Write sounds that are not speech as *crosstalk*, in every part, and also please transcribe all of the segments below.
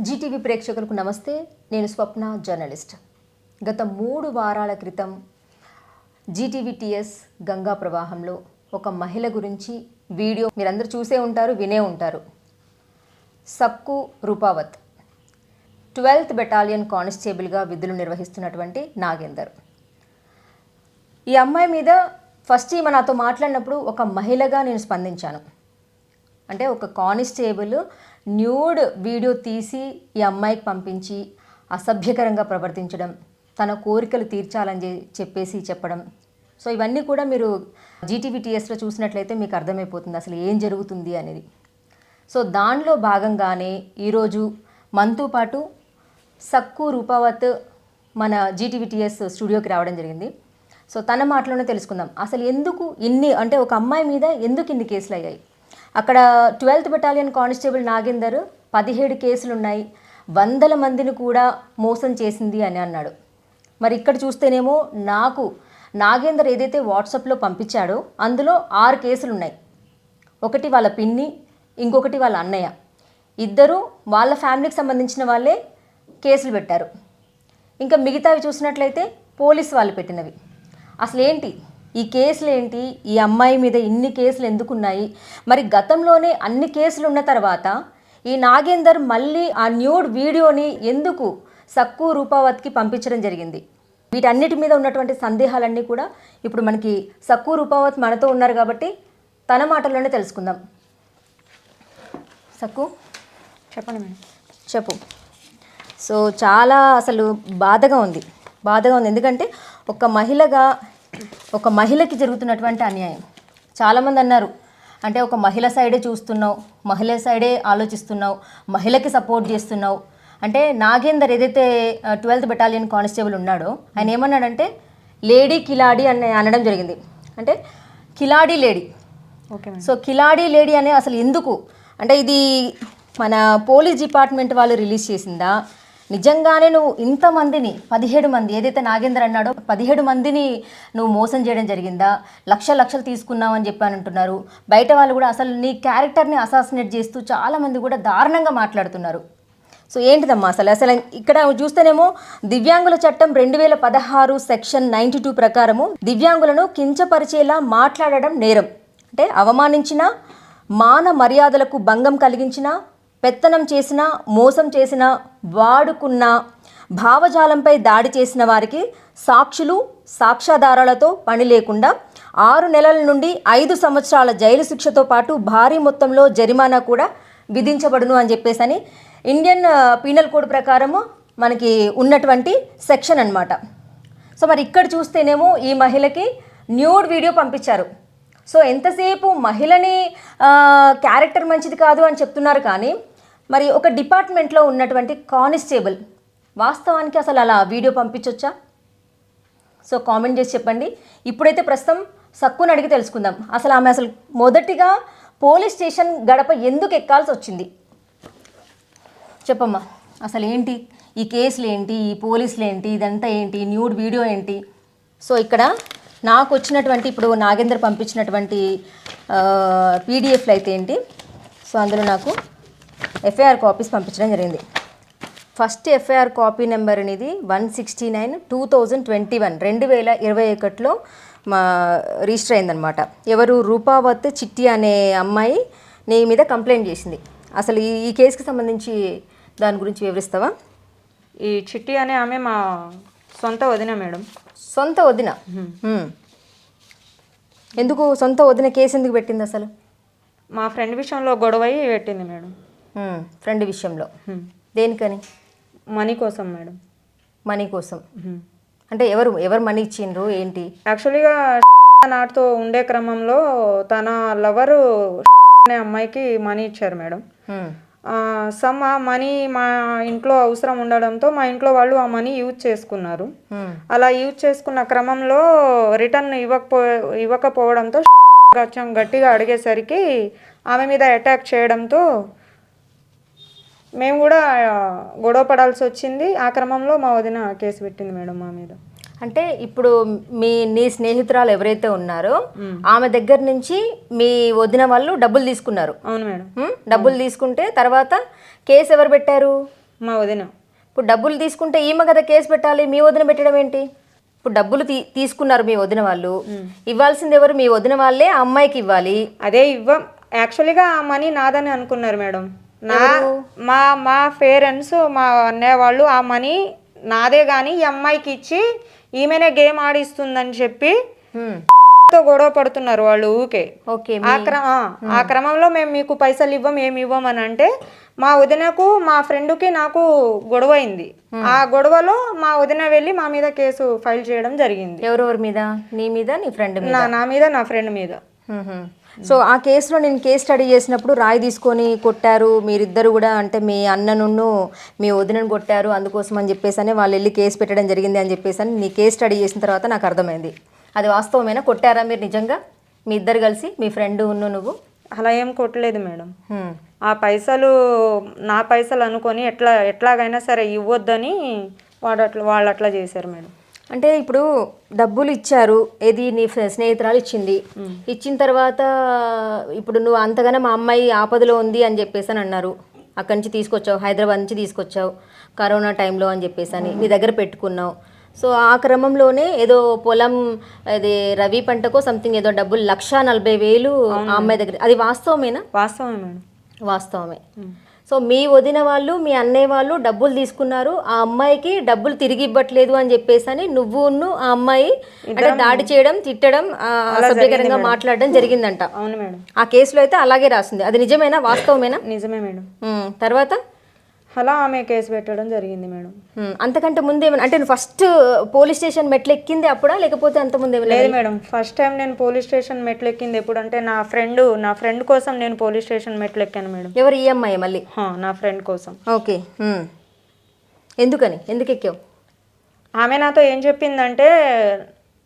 Zee TV ప్రేక్షకులకు నమస్తే. నేను స్వప్న జర్నలిస్ట్. గత మూడు వారాల క్రితం జీటీవీ టీఎస్ గంగా ప్రవాహంలో ఒక మహిళ గురించి వీడియో మీరందరూ చూసే ఉంటారు వినే ఉంటారు. సక్కు రూపావత్ ట్వెల్త్ బెటాలియన్ కానిస్టేబుల్గా విధులు నిర్వహిస్తున్నటువంటి నాగేందర్. ఈ అమ్మాయి మీద ఫస్ట్ ఈమె నాతో మాట్లాడినప్పుడు ఒక మహిళగా నేను స్పందించాను. అంటే ఒక కానిస్టేబుల్ న్యూడ్ వీడియో తీసి ఈ అమ్మాయికి పంపించి అసభ్యకరంగా ప్రవర్తించడం తన కోరికలు తీర్చాలని చెప్పేసి చెప్పడం. సో ఇవన్నీ కూడా మీరు జీటీవీటీఎస్లో చూసినట్లయితే మీకు అర్థమైపోతుంది అసలు ఏం జరుగుతుంది అనేది. సో దానిలో భాగంగానే ఈరోజు మనతో పాటు సక్కు రూపావత్ మన జీటీవీటీఎస్ స్టూడియోకి రావడం జరిగింది. సో తన మాటలోనే తెలుసుకుందాం. అసలు ఎందుకు ఇన్ని అంటే ఒక అమ్మాయి మీద ఎందుకు ఇన్ని కేసులు అయ్యాయి అక్కడ ట్వెల్త్ బెటాలియన్ కానిస్టేబుల్ నాగేందర్ పదిహేడు కేసులు ఉన్నాయి వందల మందిని కూడా మోసం చేసింది అని అన్నాడు. మరి ఇక్కడ చూస్తేనేమో నాకు నాగేందర్ ఏదైతే వాట్సాప్లో పంపించాడో అందులో ఆరు కేసులు ఉన్నాయి ఒకటి వాళ్ళ పిన్ని ఇంకొకటి వాళ్ళ అన్నయ్య. ఇద్దరు వాళ్ళ ఫ్యామిలీకి సంబంధించిన వాళ్ళే కేసులు పెట్టారు. ఇంకా మిగతావి చూసినట్లయితే పోలీస్ వాళ్ళు పెట్టినవి. అసలు ఏంటి ఈ కేసులు ఏంటి ఈ అమ్మాయి మీద ఇన్ని కేసులు ఎందుకున్నాయి? మరి గతంలోనే అన్ని కేసులు ఉన్న తర్వాత ఈ నాగేందర్ మళ్ళీ ఆ న్యూడ్ వీడియోని ఎందుకు సక్కు రూపావత్కి పంపించడం జరిగింది? వీటన్నిటి మీద ఉన్నటువంటి సందేహాలన్నీ కూడా ఇప్పుడు మనకి సక్కు రూపావత్ మనతో ఉన్నారు కాబట్టి తన మాటల్లోనే తెలుసుకుందాం. సక్కు? చెప్పండి మేడం. చెప్పు. సో చాలా అసలు బాధగా ఉంది. బాధగా ఉంది. ఎందుకంటే ఒక మహిళగా ఒక మహిళకి జరుగుతున్నటువంటి అన్యాయం. చాలామంది అన్నారు అంటే ఒక మహిళ సైడే చూస్తున్నావు మహిళ సైడే ఆలోచిస్తున్నావు మహిళకి సపోర్ట్ చేస్తున్నావు. అంటే నాగేందర్ ఏదైతే ట్వెల్త్ బెటాలియన్ కానిస్టేబుల్ ఉన్నాడో ఆయన ఏమన్నాడంటే లేడీ కిలాడి అని అనడం జరిగింది. అంటే కిలాడి లేడీ. ఓకే సో కిలాడి లేడీ అనే అసలు ఎందుకు? అంటే ఇది మన పోలీస్ డిపార్ట్మెంట్ వాళ్ళు రిలీజ్ చేసిందా? నిజంగానే నువ్వు ఇంతమందిని పదిహేడు మంది ఏదైతే నాగేంద్ర అన్నాడో పదిహేడు మందిని నువ్వు మోసం చేయడం జరిగిందా? లక్ష లక్షలు తీసుకున్నావు అని చెప్పి అని అంటున్నారు. బయట వాళ్ళు కూడా అసలు నీ క్యారెక్టర్ని అసాసినేట్ చేస్తూ చాలామంది కూడా దారుణంగా మాట్లాడుతున్నారు. సో ఏంటిదమ్మా అసలు? అసలు ఇక్కడ చూస్తేనేమో దివ్యాంగుల చట్టం రెండు వేల పదహారు సెక్షన్ నైంటీ టూ ప్రకారము దివ్యాంగులను కించపరిచేలా మాట్లాడడం నేరం. అంటే అవమానించిన మాన మర్యాదలకు భంగం కలిగించిన పెత్తనం చేసిన మోసం చేసిన వాడుకున్న భావజాలంపై దాడి చేసిన వారికి సాక్షులు సాక్ష్యాధారాలతో పని లేకుండా ఆరు నెలల నుండి ఐదు సంవత్సరాల జైలు శిక్షతో పాటు భారీ మొత్తంలో జరిమానా కూడా విధించబడును అని చెప్పేసి అని ఇండియన్ పీనల్ కోడ్ ప్రకారము మనకి ఉన్నటువంటి సెక్షన్ అన్నమాట. సో మరి ఇక్కడ చూస్తేనేమో ఈ మహిళకి న్యూడ్ వీడియో పంపించారు. సో ఎంతసేపు మహిళని క్యారెక్టర్ మంచిది కాదు అని చెప్తున్నారు కానీ మరి ఒక డిపార్ట్మెంట్లో ఉన్నటువంటి కానిస్టేబుల్ వాస్తవానికి అసలు అలా వీడియో పంపించవచ్చా సో కామెంట్ చేసి చెప్పండి. ఇప్పుడైతే ప్రస్తుతం సక్కుని అడిగి తెలుసుకుందాం. అసలు ఆమె అసలు మొదటిగా పోలీస్ స్టేషన్ గడప ఎందుకు ఎక్కాల్సి వచ్చింది? చెప్పమ్మా. అసలు ఏంటి? ఈ కేసులు ఏంటి? ఈ పోలీసులు ఏంటి? ఇదంతా ఏంటి? న్యూడ్ వీడియో ఏంటి? సో ఇక్కడ నాకు వచ్చినటువంటి ఇప్పుడు నాగేంద్ర పంపించినటువంటి పీడిఎఫ్లు అయితే ఏంటి? సో అందులో నాకు ఎఫ్ఐఆర్ కాపీస్ పంపించడం జరిగింది. ఫస్ట్ ఎఫ్ఐఆర్ కాపీ నెంబర్ అనేది one sixty nine two thousand twenty one రెండు వేల ఇరవై ఒకటిలో మా రిజిస్టర్ అయిందనమాట ఎవరు? రూపావత్ చిట్టి అనే అమ్మాయి నీ మీద కంప్లైంట్ చేసింది. అసలు ఈ ఈ కేసుకి సంబంధించి దాని గురించి వివరిస్తావా? ఈ చిట్టి అనే ఆమె మా సొంత వదిన మేడం. సొంత వదిన. ఎందుకు సొంత వదిన కేసు ఎందుకు పెట్టింది అసలు? మా ఫ్రెండ్ విషయంలో గొడవ పెట్టింది మేడం. ఫ్రెండ్ విషయంలో. దేనికని మనీ కోసం మేడం మనీ కోసం. అంటే ఎవరు ఎవరు మనీ ఇచ్చిండ్రు ఏంటి యాక్చువల్గా *laughs* నాటితో ఉండే క్రమంలో తన లవరు *laughs* అనే అమ్మాయికి మనీ ఇచ్చారు మేడం. సమ్ ఆ మనీ మా ఇంట్లో అవసరం ఉండడంతో మా ఇంట్లో వాళ్ళు ఆ మనీ యూజ్ చేసుకున్నారు. అలా యూజ్ చేసుకున్న క్రమంలో రిటర్న్ ఇవ్వకపో ఇవ్వకపోవడంతో *laughs* కొంచెం గట్టిగా అడిగేసరికి ఆమె మీద అటాక్ చేయడంతో మేము కూడా గొడవ పడాల్సి వచ్చింది. ఆ క్రమంలో మా వదిన కేసు పెట్టింది మేడం మా మీద. అంటే ఇప్పుడు మీ నీ స్నేహితురాలు ఎవరైతే ఉన్నారో ఆమె దగ్గర నుంచి మీ వదిన వాళ్ళు డబ్బులు తీసుకున్నారు. అవును మేడం? డబ్బులు తీసుకుంటే తర్వాత కేసు ఎవరు పెట్టారు? మా వదిన. ఇప్పుడు డబ్బులు తీసుకుంటే ఈమె కదా కేసు పెట్టాలి మీ వదిన పెట్టడం ఏంటి? ఇప్పుడు డబ్బులు తీ తీసుకున్నారు మీ వదిన వాళ్ళు. ఇవ్వాల్సింది ఎవరు? మీ వదిన వాళ్ళే ఆ అమ్మాయికి ఇవ్వాలి. అదే ఇవ్వ. యాక్చువల్గా ఆ మనీ నాదని అనుకున్నారు మేడం. నా మా మా పేరెంట్స్ మా అన్నయ్య వాళ్ళు ఆ మనీ నాదే కానీ ఈ అమ్మాయికి ఇచ్చి ఈమెనే గేమ్ ఆడిస్తుందని చెప్పి. తో గొడవ పడుతున్నారు వాళ్ళు ఊకే ఓకే ఆ క్రమ ఆ, ఆ క్రమంలో మేము మీకు పైసలు ఇవ్వం ఏమి ఇవ్వం అని అంటే మా వదినకు మా ఫ్రెండ్కి నాకు గొడవ అయింది. ఆ గొడవలో మా వదిన వెళ్ళి మా మీద కేసు ఫైల్ చేయడం జరిగింది. ఎవరెవరి మీద? నీ మీద నీ ఫ్రెండ్ మీద? నా మీద నా ఫ్రెండ్ మీద. సో ఆ కేసులో నేను కేసు స్టడీ చేసినప్పుడు రాయి తీసుకొని కొట్టారు మీరిద్దరు కూడా అంటే మీ అన్నను మీ వదినను కొట్టారు అందుకోసం అని చెప్పేసి అని వాళ్ళు వెళ్ళి కేసు పెట్టడం జరిగింది అని చెప్పేసి అని నీ కేసు స్టడీ చేసిన తర్వాత నాకు అర్థమైంది. అది వాస్తవమేనా? కొట్టారా మీరు నిజంగా? మీ ఇద్దరు కలిసి మీ ఫ్రెండ్ ఉన్ను నువ్వు? అలా ఏం కొట్టలేదు మేడం. ఆ పైసలు నా పైసలు అనుకొని ఎట్లా ఎట్లాగైనా సరే ఇవ్వద్దని వాడు అట్లా వాళ్ళు అట్లా చేశారు మేడం. అంటే ఇప్పుడు డబ్బులు ఇచ్చారు ఏది నీ స్నేహితురాలు ఇచ్చింది. ఇచ్చిన తర్వాత ఇప్పుడు నువ్వు అంతగానే మా అమ్మాయి ఆపదలో ఉంది అని చెప్పేసి అని అన్నారు. అక్కడి నుంచి తీసుకొచ్చావు హైదరాబాద్ నుంచి తీసుకొచ్చావు కరోనా టైంలో అని చెప్పేసి అని నీ దగ్గర పెట్టుకున్నావు. సో ఆ క్రమంలోనే ఏదో పొలం అది రవి పంటకో సంథింగ్ ఏదో డబ్బులు లక్ష నలభై వేలు ఆ అమ్మాయి దగ్గర అది వాస్తవమేనా? వాస్తవమే వాస్తవమే. సో మీ వదిన వాళ్ళు మీ అన్నయ్య వాళ్ళు డబ్బులు తీసుకున్నారు. ఆ అమ్మాయికి డబ్బులు తిరిగి ఇవ్వట్లేదు అని చెప్పేసి అని నువ్వును ఆ అమ్మాయి అంటే దాడి చేయడం తిట్టడం అసభ్యకరంగా మాట్లాడడం జరిగిందంట. అవును మేడం. ఆ కేసులో అయితే అలాగే రాసింది. అది నిజమేనా? వాస్తవమేనా? నిజమే మేడం. తర్వాత? అలా ఆమె కేసు పెట్టడం జరిగింది మేడం. అంతకంటే ముందేమైనా అంటే నువ్వు ఫస్ట్ పోలీస్ స్టేషన్ మెట్లు ఎక్కింది అప్పుడా? లేకపోతే అంత ముందేమైనా లేదు మేడం. ఫస్ట్ టైం నేను పోలీస్ స్టేషన్ మెట్లు ఎక్కింది ఎప్పుడు అంటే నా ఫ్రెండ్ నా ఫ్రెండ్ కోసం నేను పోలీస్ స్టేషన్ మెట్లు ఎక్కాను మేడం. ఎవరు? ఈ అమ్మాయి మళ్ళీ? నా ఫ్రెండ్ కోసం. ఓకే. ఎందుకని? ఎందుకు ఎక్కావు? ఆమె నాతో ఏం చెప్పిందంటే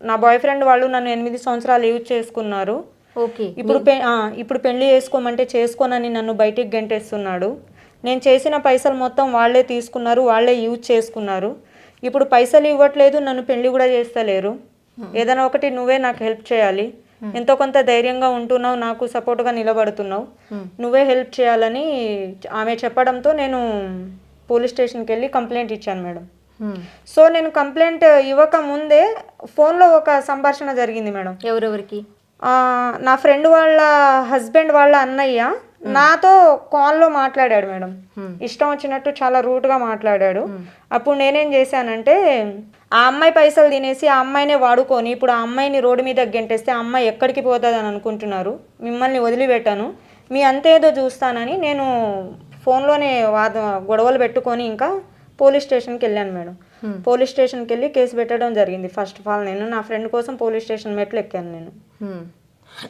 నా బాయ్ ఫ్రెండ్ వాళ్ళు నన్ను ఎనిమిది సంవత్సరాలు యూజ్ చేసుకున్నారు. ఓకే. ఇప్పుడు ఇప్పుడు పెళ్ళి చేసుకోమంటే చేసుకోనని నన్ను బయటికి గంటేస్తున్నాడు. నేను చేసిన పైసలు మొత్తం వాళ్ళే తీసుకున్నారు వాళ్ళే యూజ్ చేసుకున్నారు. ఇప్పుడు పైసలు ఇవ్వట్లేదు నన్ను పెళ్ళి కూడా చేస్తలేరు. ఏదైనా ఒకటి నువ్వే నాకు హెల్ప్ చేయాలి. ఎంతో కొంత ధైర్యంగా ఉంటున్నావు నాకు సపోర్ట్గా నిలబడుతున్నావు. నువ్వే హెల్ప్ చేయాలని ఆమె చెప్పడంతో నేను పోలీస్ స్టేషన్కి వెళ్ళి కంప్లైంట్ ఇచ్చాను మేడం. సో నేను కంప్లైంట్ ఇవ్వక ముందే ఫోన్లో ఒక సంభాషణ జరిగింది మేడం. ఎవరెవరికి? నా ఫ్రెండ్ వాళ్ళ హస్బెండ్ వాళ్ళ అన్నయ్య నాతో కాల్లో మాట్లాడాడు మేడం. ఇష్టం వచ్చినట్టు చాలా రూట్గా మాట్లాడాడు. అప్పుడు నేనేం చేశానంటే ఆ అమ్మాయి పైసలు తినేసి ఆ అమ్మాయినే వాడుకొని ఇప్పుడు ఆ అమ్మాయిని రోడ్డు మీద గెంటేస్తే ఆ అమ్మాయి ఎక్కడికి పోతుంది అని అనుకుంటున్నారు. మిమ్మల్ని వదిలిపెట్టాను. మీ అంతేదో చూస్తానని నేను ఫోన్లోనే వాద గొడవలు పెట్టుకొని ఇంకా పోలీస్ స్టేషన్కి వెళ్ళాను మేడం. పోలీస్ స్టేషన్కి వెళ్ళి కేసు పెట్టడం జరిగింది. ఫస్ట్ ఆఫ్ ఆల్ నేను నా ఫ్రెండ్ కోసం పోలీస్ స్టేషన్ మెట్లు ఎక్కాను నేను.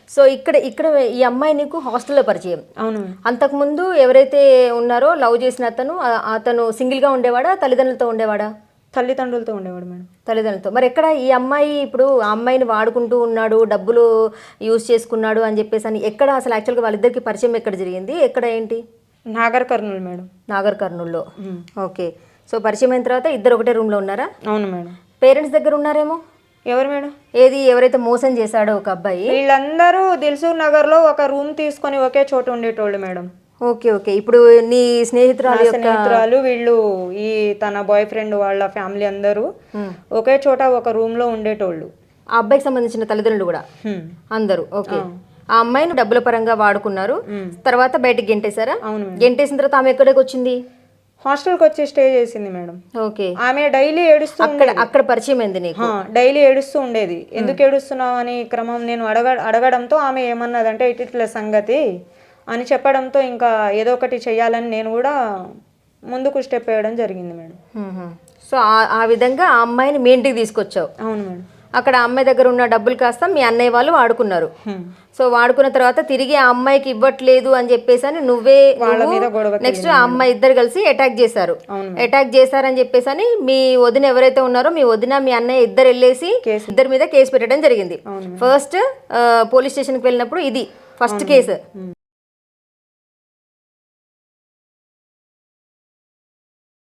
సో ఇక్కడ ఇక్కడ ఈ అమ్మాయి నీకు హాస్టల్లో పరిచయం. అవును. అంతకుముందు ఎవరైతే ఉన్నారో లవ్ చేసిన అతను అతను సింగిల్గా ఉండేవాడా తల్లిదండ్రులతో ఉండేవాడా? తల్లిదండ్రులతో ఉండేవాడు మేడం. తల్లిదండ్రులతో. మరి ఎక్కడ ఈ అమ్మాయి ఇప్పుడు ఆ అమ్మాయిని వాడుకుంటూ ఉన్నాడు డబ్బులు యూజ్ చేసుకున్నాడు అని చెప్పేసి అని ఎక్కడ అసలు యాక్చువల్గా వాళ్ళిద్దరికి పరిచయం ఎక్కడ జరిగింది? ఎక్కడ ఏంటి? నాగర్ కర్నూలు మేడం. నాగర్ కర్నూల్లో. ఓకే. సో పరిచయం అయిన తర్వాత ఇద్దరు ఒకటే రూమ్లో ఉన్నారా? అవును మేడం. పేరెంట్స్ దగ్గర ఉన్నారేమో? ఎవరు మేడం? ఏది ఎవరైతే మోసం చేశాడో ఒక అబ్బాయి. వీళ్ళందరూ దిల్సూర్ నగర్లో ఒక రూమ్ తీసుకొని ఒకే చోట ఉండేటోళ్ళు మేడం. Okay okay. ఇప్పుడు నీ స్నేహితురాలు యొక్క స్నేహితురాలు వీళ్ళు ఈ తన బాయ్ ఫ్రెండ్ వాళ్ళ ఫ్యామిలీ అందరూ ఒకే చోట ఒక రూమ్లో ఉండేటోళ్ళు. ఆ అబ్బాయికి సంబంధించిన తల్లిదండ్రులు కూడా? హ్మ్. అందరూ ఓకే. ఆ. అమ్మాయిని డబ్బుల పరంగా వాడుకున్నారు. తర్వాత బయటికి గెంటేశారా? అవును గెంటేసిన తర్వాత ఆమె ఎక్కడికి వచ్చింది? హాస్టల్కి వచ్చి స్టే చేసింది మేడం. ఓకే. ఆమె డైలీ ఏడుస్తూ అక్కడ అక్కడ పరిచయం అయింది నీకు? డైలీ ఏడుస్తూ ఉండేది. ఎందుకు ఏడుస్తున్నావు అని క్రమం నేను అడగ అడగడంతో ఆమె ఏమన్నదంటే ఇటు ఇట్లా సంగతి అని చెప్పడంతో ఇంకా ఏదో ఒకటి చెయ్యాలని నేను కూడా ముందుకు స్టెప్ వేయడం జరిగింది మేడం. సో ఆ- విధంగా ఆ అమ్మాయిని మీ ఇంటికి తీసుకొచ్చావు. అవును మేడం. అక్కడ అమ్మాయి దగ్గర ఉన్న డబ్బులు కాస్త మీ అన్నయ్య వాళ్ళు వాడుకున్నారు. సో వాడుకున్న తర్వాత తిరిగి ఆ అమ్మాయికి ఇవ్వట్లేదు అని చెప్పేసి అని నువ్వే నెక్స్ట్ ఆ అమ్మాయి ఇద్దరు కలిసి అటాక్ చేశారు. అటాక్ చేశారని చెప్పేసి అని మీ వదిన ఎవరైతే ఉన్నారో మీ వదిన మీ అన్నయ్య ఇద్దరు వెళ్ళేసి ఇద్దరి మీద కేసు పెట్టడం జరిగింది. ఫస్ట్ పోలీస్ స్టేషన్కి వెళ్ళినప్పుడు ఇది ఫస్ట్ కేసు